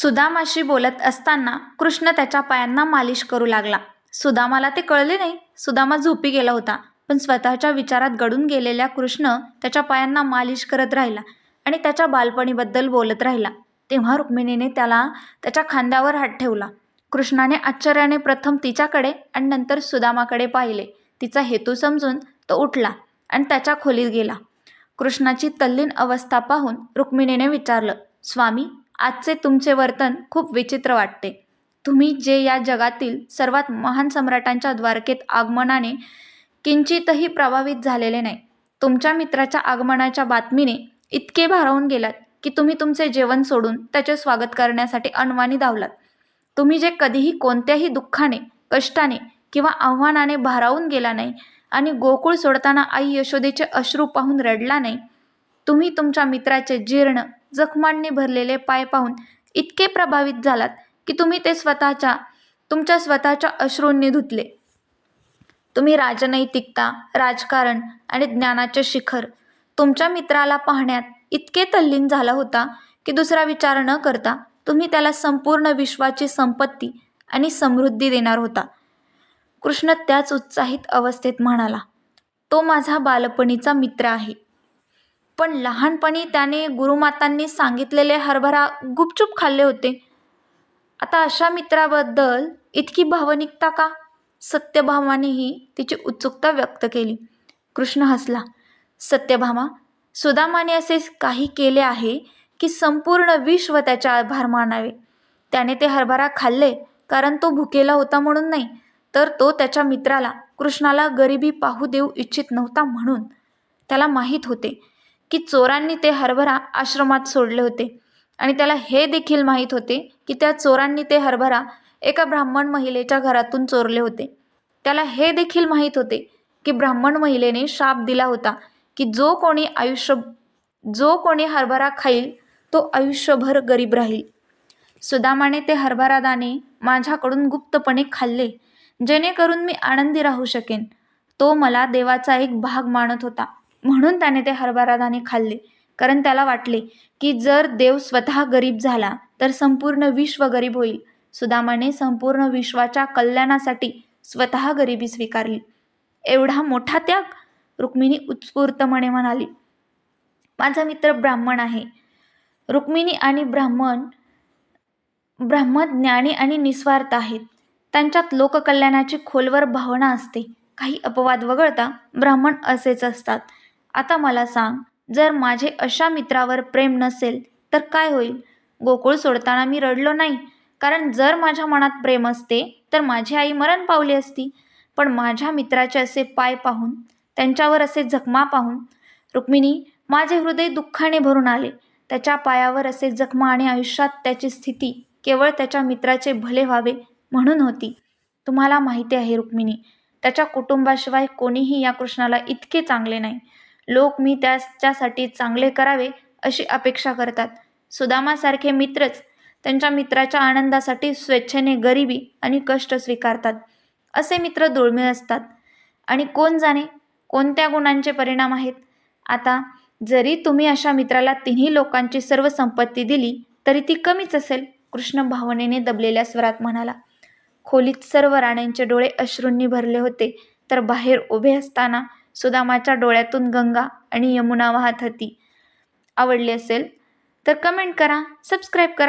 सुदामाशी बोलत असताना कृष्ण त्याच्या पायांना मालिश करू लागला. सुदामाला ते कळले नाही. सुदामा झोपी गेला होता. पण स्वतःच्या विचारात गडून गेलेल्या कृष्ण त्याच्या पायांना मालिश करत राहिला आणि त्याच्या बालपणीबद्दल बोलत राहिला. तेव्हा रुक्मिणीने त्याला त्याच्या खांद्यावर हात ठेवला. कृष्णाने आश्चर्याने प्रथम तिच्याकडे आणि नंतर सुदामाकडे पाहिले. तिचा हेतू समजून तो उठला आणि त्याच्या खोलीत गेला. कृष्णाची तल्लीन अवस्था पाहून रुक्मिणीने विचारलं स्वामी आजचे तुमचे वर्तन खूप विचित्र वाटते. तुम्ही जे या जगातील सर्वात महान सम्राटांच्या द्वारकेत आगमनाने किंचितही प्रभावित झालेले नाही तुमच्या मित्राच्या आगमनाच्या बातमीने इतके भारावून गेलात की तुम्ही तुमचे जेवण सोडून त्याचे स्वागत करण्यासाठी अनवाणी धावलात. तुम्ही जे कधीही कोणत्याही दुःखाने कष्टाने किंवा आव्हानाने भारावून गेला नाही आणि गोकुळ सोडताना आई यशोदेचे अश्रू पाहून रडला नाही तुम्ही तुमच्या मित्राचे जीर्ण जखमांनी भरलेले पाय पाहून इतके प्रभावित झालात की तुम्ही ते स्वतःच्या तुमच्या स्वतःच्या अश्रूंनी धुतले. तुम्ही राजनैतिकता राजकारण आणि ज्ञानाचे शिखर तुमच्या मित्राला पाहण्यात इतके तल्लीन झाला होता की दुसरा विचार न करता तुम्ही त्याला संपूर्ण विश्वाची संपत्ती आणि समृद्धी देणार होता. कृष्ण त्याच उत्साहित अवस्थेत म्हणाला तो माझा बालपणीचा मित्र आहे. पण लहानपणी त्याने गुरुमातांनी सांगितलेले हरभरा गुपचूप खाल्ले होते. आता अशा मित्राबद्दल इतकी भावनिकता का? सत्यभामानेही तिची उत्सुकता व्यक्त केली. कृष्ण हसला. सत्यभामा सुदामाने असे काही केले आहे की संपूर्ण विश्व त्याचे आभार मानावे. त्याने ते हरभरा खाल्ले कारण तो भुकेला होता म्हणून नाही तर तो त्याच्या मित्राला कृष्णाला गरिबी पाहू देऊ इच्छित नव्हता म्हणून. त्याला माहीत होते की चोरांनी ते हरभरा आश्रमात सोडले होते. आणि त्याला हे देखील माहीत होते की त्या चोरांनी ते हरभरा एका ब्राह्मण महिलेच्या घरातून चोरले होते. त्याला हे देखील माहीत होते की ब्राह्मण महिलेने शाप दिला होता की जो कोणी आयुष्य जो कोणी हरभरा खाईल तो आयुष्यभर गरीब राहील. सुदामाने ते हरभरा दाणे माझ्याकडून गुप्तपणे खाल्ले जेणेकरून मी आनंदी राहू शकेन. तो मला देवाचा एक भाग मानत होता. म्हणून त्याने ते हरभरा दाणे खाल्ले. कारण त्याला वाटले की जर देव स्वतः गरीब झाला तर संपूर्ण विश्व गरीब होईल. सुदामाने संपूर्ण विश्वाच्या कल्याणासाठी स्वतः गरिबी स्वीकारली. एवढा मोठा त्याग? रुक्मिणी उत्स्फूर्तपणे म्हणाली. माझा मित्र ब्राह्मण आहे. रुक्मिणी आणि ब्राह्मण ब्राह्मण ज्ञानी आणि निस्वार्थ आहेत. त्यांच्यात लोककल्याणाची खोलवर भावना असते. काही अपवाद वगळता ब्राह्मण असेच असतात. आता मला सांग जर माझे अशा मित्रावर प्रेम नसेल तर काय होईल? गोकुळ सोडताना मी रडलो नाही. कारण जर माझ्या मनात प्रेम असते तर माझी आई मरण पावली असती. पण माझ्या मित्राचे असे पाय पाहून त्यांच्यावर असे जखमा पाहून रुक्मिणी माझे हृदय दुःखाने भरून आले. त्याच्या पायावर असे जखमा आणि आयुष्यात त्याची स्थिती केवळ त्याच्या मित्राचे भले व्हावे म्हणून होती. तुम्हाला माहिती आहे रुक्मिणी त्याच्या कुटुंबाशिवाय कोणीही या कृष्णाला इतके चांगले नाही. लोक मी त्याच्यासाठी चांगले करावे अशी अपेक्षा करतात. सुदामासारखे मित्रच त्यांच्या मित्राच्या आनंदासाठी स्वेच्छेने गरिबी आणि कष्ट स्वीकारतात. असे मित्र दुर्मिळ असतात. आणि कोण जाणे कोणत्या गुणांचे परिणाम आहेत? आता जरी तुम्ही अशा मित्राला तिन्ही लोकांची सर्व संपत्ती दिली तरी ती कमीच असेल कृष्ण भावनेने दबलेल्या स्वरात म्हणाला. खोलीत सर्व राण्यांचे डोळे अश्रूंनी भरले होते तर बाहेर उभे असताना सुदामाच्या डोळ्यातून गंगा आणि यमुना वाहत होती. आवडली असेल तर कमेंट करा सबस्क्राईब करा.